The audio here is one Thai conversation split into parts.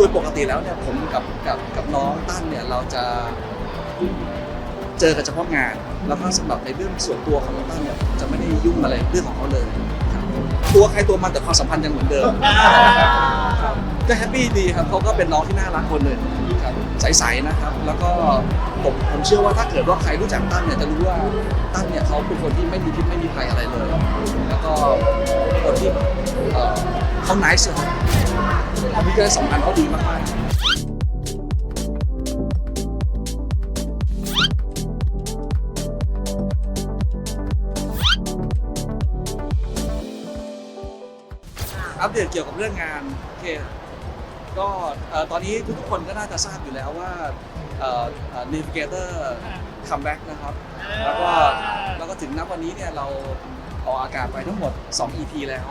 โดยปกติแล้วเนี่ยผมกับกับกับน้องตั้นเนี่ยเราจะเจอกันเฉพาะงาน แล้วก็สำหรับในเรื่องส่วนตัวของน้องตั้นเนี่ยผมจะไม่ได้ยุ่งอะไรเรื่องของเขาเลยครับตัวใครตัวมันแต่ความสัมพันธ์ยังเหมือนเดิมครับก็แฮปปี้ดีครับเขาก็เป็นน้องที่น่ารักคนหนึ่งครับใสๆนะครับ แล้วก็ ผมผมเชื่อว่าถ้าเกิดว่าใครรู้จักตั้นเนี่ยจะรู้ว่าตั้นเนี่ยเขาเป็นคนที่ไม่มีพิษไม่มีภัยอะไรเลย แล้วก็คนที่เอ่อเขาไนส์ครับความพิการสัมพันเขาดีมากๆอัปเดตเกี่ยวกับเรื่องงานโอเคก็ตอนนี้ทุกคนก็น่าจะทราบอยู่แล้วว่า เอ่อเอ่อ Navigator comeback นะครับ แล้วก็แล้วก็ถึงนับวันนี้เนี่ยเราออกอากาศไปทั้งหมด 2 EP แล้ว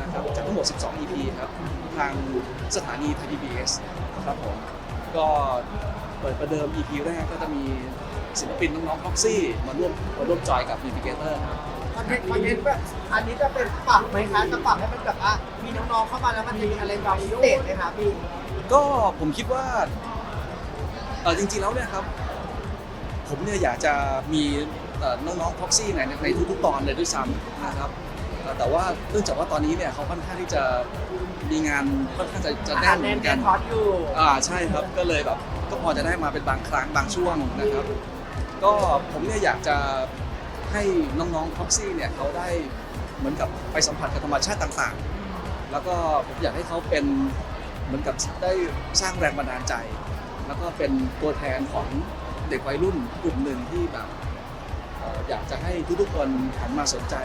นะครับจากทั้งหมด 12 EP ครับทางสถานีไทย PBS ครับผมก็เปิดประเดิม EP แรกก็จะมีศิลปินน้องๆ Proxy มาร่วมมาร่วมจอยกับ Navigator ครับคอนเทนต์คอนเทนต์แบบอันนี้จะเป็นปรับไหมคะจะปรับให้มันแบบว่ามีน้องๆเข้ามาแล้วมันจะมีอะไรแบบพิเศษไหมคะพี่ก็ผมคิดว่า เออจริงๆแล้วเนี่ยครับ ผมเนี่ยอยากจะมีเอ่อน้องๆพ็อกซี่ในในทุกๆตอนเลยด้วยซ้ำนะครับเอ่อแต่ว่าเนื่องจากว่าตอนนี้เนี่ยเขาค่อนข้างที่จะมีงานค่อนข้างจะจะแน่นเหมือนกันคอร์สอยู่ อ่าใช่ครับก็เลยแบบก็พอจะได้มาเป็นบางครั้งบางช่วงนะครับ ก็ผมเนี่ยอยากจะให้น้องๆพ็อกซี่เนี่ยเขาได้เหมือนกับไปสัมผัสกับธรรมชาติต่างๆ แล้วก็ผมอยากให้เขาเป็นเหมือนกับได้สร้างแรงบันดาลใจ แล้วก็เป็นตัวแทนของเด็กวัยรุ่นกลุ่มหนึ่งที่แบบเอ่ออยากจะให้ทุกๆคนหันมาสนใจ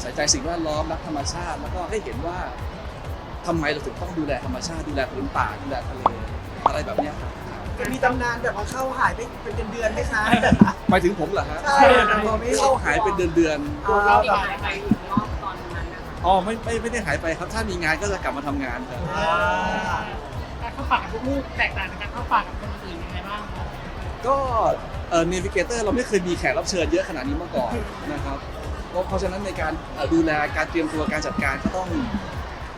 ใส่ใจสิ่งแวดล้อมรักธรรมชาติ แล้วก็ให้เห็นว่าทำไมเราถึงต้องดูแลธรรมชาติดูแลพื้นป่าดูแลทะเลอะไรแบบเนี้ยครับจะมีตำนานแบบว่าเข้าหายไปเป็นเดือนๆไหมคะหมายถึงผมเหรอฮะใช่เข้าหายเป็นเดือนเอาเราแบบหายไปอีกรอบตอนนั้นนะคะๆอ๋อไม่ไม่ไม่ได้หายไปครับถ้ามีงานก็จะกลับมาทำงานครับ อ่าการเข้าป่ากับลูกแตกต่างจากการเข้าป่ากับคนอื่นยังไงบ้างครับก็เอ่อ Navigator เราไม่เคยมีแขกรับเชิญเยอะขนาดนี้มาก่อนนะครับเพราะเพราะฉะนั้นในการดูแลการเตรียมตัวการจัดการก็ต้อง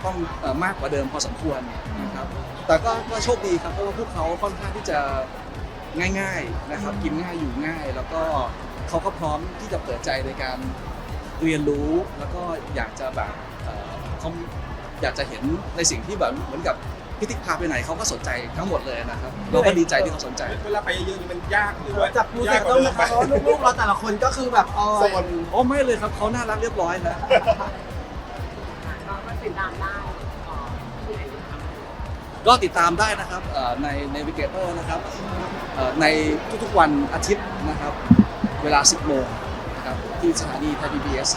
ต้องมากกว่าเดิมพอสมควรนะครับ แต่ก็ก็โชคดีครับเพราะว่าพวกเขาค่อนข้างที่จะง่ายๆนะครับ กินง่ายอยู่ง่าย แล้วก็เขาก็พร้อมที่จะเปิดใจในการเรียนรู้แล้วก็อยากจะแบบเขาอยากจะเห็นในสิ่งที่แบบเหมือนกับ พิธิกพาไปไหนเขาก็สนใจทั้งหมดเลยนะครับ เราก็ดีใจที่เขาสนใจ เวลาไปเยอะๆนี่มันยากหรือว่าจับมือเสร็จต้องนะคะเพราะว่าลูกๆเราแต่ละคนก็คือแบบเอาโซนโอ้ไม่เลยครับเขาน่ารักเรียบร้อยนะก็มาติดตามได้เอ่อที่ไหนนะคะก็ติดตามได้นะครับเอ่อใน Navigator นะครับเอ่อในทุกๆวันอาทิตย์นะครับ เวลา 10 โมงนะครับที่สถานีไทย PBS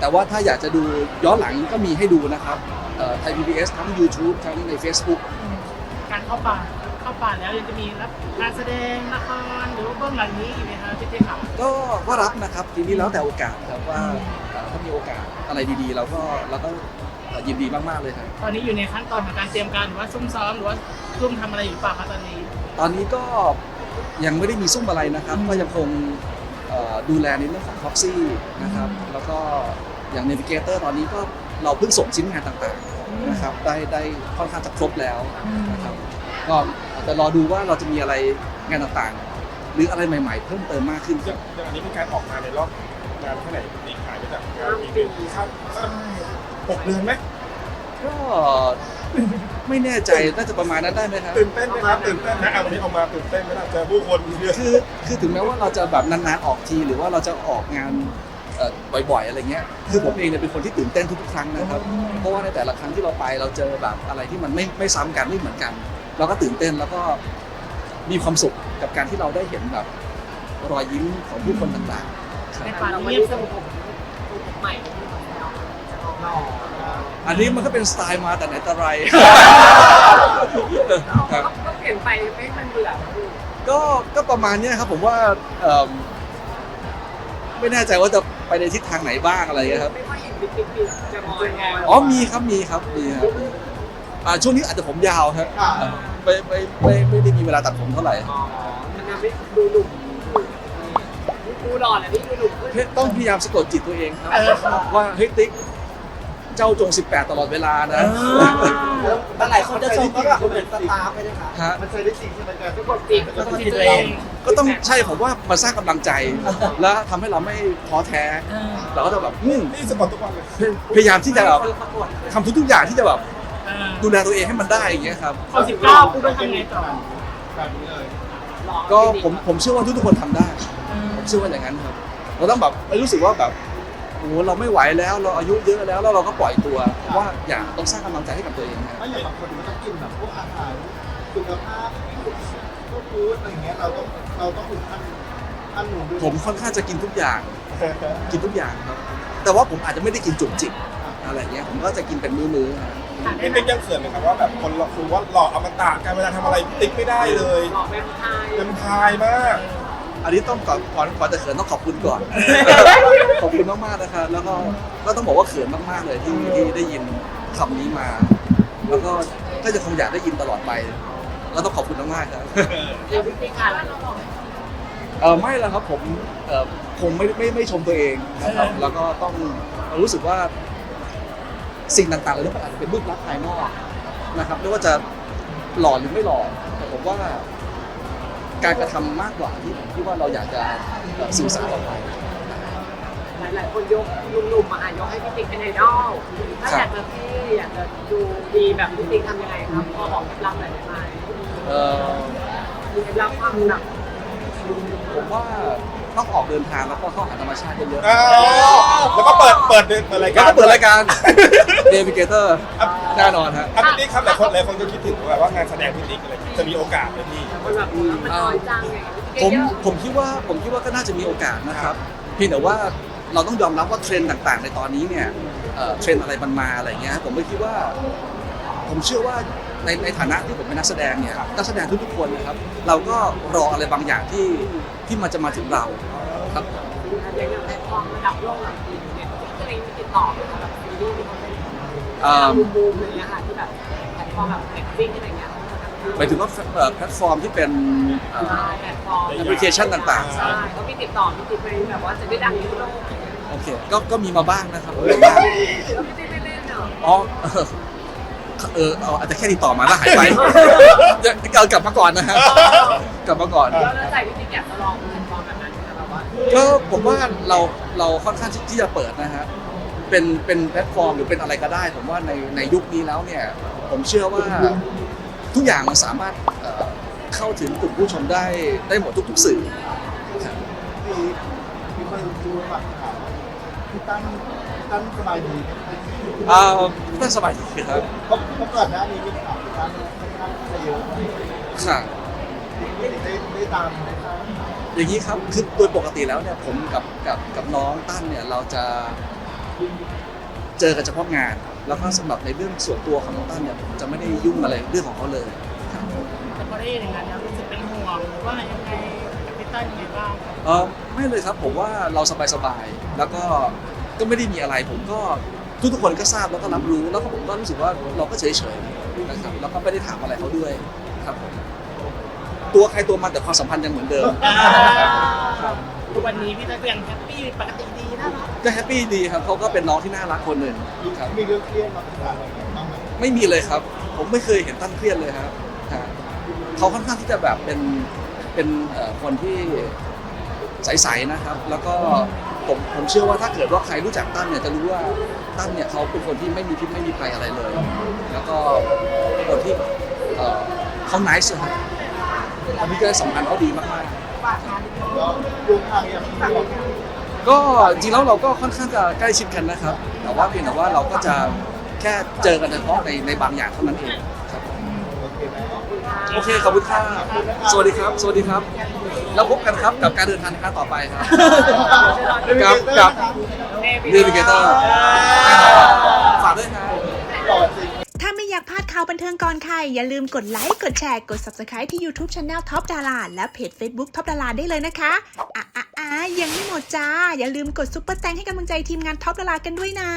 แต่ว่าถ้าอยากจะดูย้อนหลังก็มีให้ดูนะครับ ไทย PBS ทั้ง YouTube ทั้งใน Facebook การเข้าป่าเข้าป่าแล้วยังจะมีรับการแสดงละครหรือว่าเบื้องหลังนี้อีกไหมครับพี่เจ๊ครับก็ก็รับนะครับทีนี้แล้วแต่โอกาสครับว่าเอ่อถ้ามีโอกาสอะไรดีๆ เราก็เราก็เอ่อยินดีมากๆเลยครับตอนนี้อยู่ในขั้นตอนของการเตรียมการหรือว่าซุ่มซ้อมหรือว่าซุ่มทำอะไรอยู่ป่าคะตอนนี้ ตอนนี้ก็ยังไม่ได้มีซุ่มอะไรนะครับก็ยังคงเอ่อดูแลในเรื่องของ Proxy นะครับแล้วก็อย่าง Navigator ตอนนี้ก็ เราเพิ่งส่งชิ้นงานต่างๆนะครับได้ได้ค่อนข้างจะครบแล้วนะครับก็อาจจะรอดูว่าเราจะมีอะไรงานต่างๆ หรืออะไรใหม่ ๆ เพิ่มเติมมากขึ้นคอย่ารับงอย่างอันนี้เป็นการออกมาในรอบงานแค่ไหนตีขายไปจากงานปีหนึ่งสักสักหกเดือนไหมก็ไม่แน่ใจน่าจะประมาณนั้นได้ไหมครับ ตื่นเต้นไหมครับตื่นเต้นนะเอาวันนี้ออกมาตื่นเต้นไหมล่ะเจอผู้คนเยอะ คือคือถึงแม้ว่าเราจะแบบนานๆออกทีหรือว่าเราจะออกงาน เอ่อบ่อยๆอะไรเงี้ยคือผมเองเนี่ยเป็นคนที่ตื่นเต้นทุกๆครั้งนะครับ เพราะว่าในแต่ละครั้งที่เราไปเราเจอแบบอะไรที่มันไม่ไม่ซ้ำกันไม่เหมือนกัน เราก็ตื่นเต้นแล้วก็มีความสุขกับการที่เราได้เห็นแบบรอยยิ้มของผู้คนต่างๆครับ ในป่าเราที่ไม่เงียบได้สสงงบบใหม่ที่เหมือนเราจะลองหล่ออันนี้มันก็เป็นสไตล์มาแต่ไหนแต่ไร ครับ ก็เปลี่ยนไปไม่ให้มันเบื่อนะลูกก็ก็ประมาณเนี้ยครับผมว่าเอิ่ม ไม่แน่ใจว่าจะไปในทิศทางไหนบ้างอะไรเงี้ยครับ ไม่ค่อยเห็นบิ๊กบิ๊กบิ๊กจะมอยมอยอ๋อมีครับมีครับมีครับมีอ่าช่วงนี้อาจจะผมยาวครับอ่าไม่ไม่ไม่ไม่ได้มีเวลาตัดผมเท่าไหร่อ๋อมันทำให้ดูหนุ่มดูหล่อแหละพี่ดูหนุ่มขึ้นเฮ้ยต้องพยายามสะกดจิตตัวเองครับเออว่าเฮ้ยติ๊ก เจ้าจง 18 ตลอดเวลานะแล้วหลายคนจะชมว่าแบบเหมือนสตาร์ไปเลยค่ะฮะ มันใช้ได้จริงใช่ไหมการทุกคนจริงก็ต้องคิดตัวเองก็ต้องใช่ผมว่ามันสร้างกำลังใจ และทำให้เราไม่ท้อแท้เราก็จะแบบอืมนี่สปอร์ตทุกวันเลยพยายามที่จะแบบคนประกวดทำทุกๆอย่างที่จะแบบเออดูแลตัวเองให้มันได้อย่างเงี้ยครับพอสิบเก้าปุ๊บต้องทำไงต่อแบบนี้เลยรอก็ผมผมเชื่อว่าทุกๆคนทำได้ ผมเชื่อว่าอย่างนั้นครับ เราต้องแบบไม่รู้สึกว่าแบบ โอ้โหเราไม่ไหวแล้วเราอายุเยอะแล้วแล้วเราก็ปล่อยตัวว่าอย่าต้องสร้างกำลังใจให้กับตัวเองนะถ้าอย่างบางคนมันต้องกินแบบพวกอาหารสุขภาพพวกฟู้ดอะไรอย่างเงี้ยเราต้องเราต้องถึงขั้นขั้นหนูด้วยผมค่อนข้างจะกินทุกอย่าง กินทุกอย่างครับ แต่ว่าผมอาจจะไม่ได้กินจุกจิกอะไรเงี้ยผมก็จะกินเป็นมื้อๆครับนี่เป็นยังเขินไหมครับว่าแบบคนเราคือว่าหล่ออมตะการเวลาทำอะไรติ๊กไม่ได้เลยหล่อเป็นไทยเป็นพายมาก อันนี้ต้องก่อนก่อนก่อนจะเขินต้องขอบคุณก่อน ขอบคุณมากๆนะครับแล้วก็ก็ต้องบอกว่าเขินมากๆเลยที่ที่ได้ยินคำนี้มา แล้วก็ก็จะคงอยากได้ยินตลอดไป แล้วต้องขอบคุณมากๆครับ เดี๋ยวพี่ติ๊กค่ะแล้วเออไม่แล้วครับผมเออคงไม่ไม่ไม่ชมตัวเองนะครับแล้วก็ต้องรู้สึกว่าสิ่งต่างๆเหล่านี้มันอาจจะเป็นรูปลักษณ์ภายนอกนะครับไม่ว่าจะหล่อหรือไม่หล่อแต่ผมว่า การกระทำมากกว่าที่ที่ว่าเราอยากจะเอ่อสื่อสารออกไป หลายๆคนยกหนุ่มๆมาอะยกให้พี่ติ๊กเป็นไอดอลถ้าอยากจะเท่อยากจะดูดีแบบพี่ติ๊กทำยังไงครับพอบอกเคล็ดลับหน่อยได้ไหมเออมีเคล็ดลับความหนักผมว่า ต้องออกเดินทางแล้วก็เข้าหาธรรมชาติเยอะอ้าวแล้วก็เปิดเปิดเปิดรายๆแล้กาวรก็เปิดรายการ เดวิเกเตอร์แน่นอนฮะอะพี่ติ๊กครับหลายคนหลายคนก็คิดถึงแบบว่างานแสดงพี่ติ๊กอะไรจะมีโอกาสไหมพี่ คนแบบมันน้อยจังไงผมผมคิดว่าผมคิดว่าก็น่าจะมีโอกาสนะครับ เพียงแต่ว่าเราต้องยอมรับว่าเทรนด์ต่างๆ ในตอนนี้เนี่ยเอ่อเทรนด์อะไรมันมาอะไรเงี้ยผมก็คิดว่า ผมเชื่อว่า ในในฐานะที่ผมเป็นนักแสดงเนี่ยนักแสดงทุกๆคนนะครับ เราก็รออะไรบางอย่างที่ที่มันจะมาถึงเราครับอย่างอย่างแพลตฟอร์มระดับโลกแบบเน็ตฟลิกซ์ติดต่อมาแบบซีรีส์ที่เขาเป็นเอ่อบูมบูมอะไรเงี้ยค่ะที่แบบแพลตฟอร์มแบบเน็ตฟลิกอะไรเงี้ยหมายถึงว่าเอ่อแพลตฟอร์มที่เป็นเอ่อใช่แพลตฟอร์มแอปพลิเคชันต่างๆใช่เขามีติดต่อมีติดไปแบบว่าจะได้ดังทั่วโลกอะไรเงี้ยโอเคก็ก็มีมาบ้างนะครับมีมาบ้างแล้วพี่ติ๊กไม่เล่นเหรออ๋อ เออเออเอาอาจจะแค่ติดต่อมาแล้วหายไปเดี๋ยวเกิกลับมาก่อนนะฮะกลับมาก่อน แล้วแล้วใจพี่ติ๊กอยากจะลองแพลตฟอร์มแบบนั้นไหมคะแบบว่าก็ผมว่าเราเราค่อนข้างที่จะเปิดนะฮะ เป็นเป็นแพลตฟอร์มหรือเป็นอะไรก็ได้ ผมว่าในในยุคนี้แล้วเนี่ย ผมเชื่อว่าทุกอย่างมันสามารถเอ่อเข้าถึงกลุ่มผู้ชมได้ได้หมดทุกๆสื่อครับมีมีคนดูแบบถามพี่ตั้นพี่ตั้นสบายดีไหมอ่าน่าสบายดีครับ เพราะ เพราะก่อนหน้านี้มีข่าวพี่ตั้นค่อนข้างจะเยอะค่ะ ได้ได้ได้ตามได้ตามอย่างนี้ครับ คือโดยปกติแล้วเนี่ยผมกับกับกับน้องตั้นเนี่ยเราจะเจอกันเฉพาะงาน แล้วก็สำหรับในเรื่องส่วนตัวของน้องตั้นเนี่ยผมจะไม่ได้ยุ่งอะไรเรื่องของเขาเลยครับแต่พอได้ยินอย่างนั้นแล้วรู้สึกเป็นห่วงหรือว่ายังไงกับพี่ตั้นยังไงบ้างครับเออไม่เลยครับผมว่าเราสบายๆแล้วก็ก็ไม่ได้มีอะไรผมก็ ทุกๆคนก็ทราบแล้วก็รับรู้แล้วก็ผมก็รู้สึกว่าเราก็เฉยๆนะครับแล้วก็ไม่ได้ถามอะไรเขาด้วยครับผมตัวใครตัวมันแต่ความสัมพันธ์ยังเหมือนเดิมทุกวันนี้พี่ตั้นก็ยังแฮปปี้ปกติดีน่ารักก็แฮปปี้ดีครับเขาก็เป็นน้องที่น่ารักคนหนึ่งครับมีเรื่องเครียดมาปรึกษาอะไรกันบ้างไหมไม่มีเลยครับ ผมไม่เคยเห็นตั้นเครียดเลยครับฮะเขาค่อนข้างที่จะแบบเป็นเป็นเอ่อคนที่ใสๆนะครับ แล้วก็ ผมผมเชื่อว่าถ้าเกิดว่าใครรู้จักตั้นเนี่ยจะรู้ว่าตั้นเนี่ยเขาเป็นคนที่ไม่มีพิษไม่มีภัยอะไรเลย แล้วก็เป็นคนที่เอ่อเขาไนส์ครับอันนี้ก็สัมพันเขาดีมากวดูทางอย่างที่บอกๆ ก็จริงแล้วเราก็ค่อนข้างจะใกล้ชิดกันนะครับ แต่ว่าเพียงแต่ว่าเราก็จะแค่เจอกันเฉพาะในในบางอย่างเท่านั้นเองครับ โอเคไหมโอเคขอบคุณครับสวัสดีครับ สวัสดีครับ แล้วพบกันครับกับการเดินทางในครั้งต่อไปครับ กับกับเดวิเกเตอร์ฝากด้วยครับหล่อจริงถ้าไม่อยากพลาดข่าวบันเทิงก่อนใคร อย่าลืมกดไลค์ กดแชร์ กด Subscribe ที่ YouTube Channel Top Dara และเพจ Facebook Top Dara ได้เลยนะคะ อะอะอะยังไม่หมดจ้า อย่าลืมกดซุปเปอร์แตงให้กำลังใจทีมงาน Top Dara กันด้วยนะ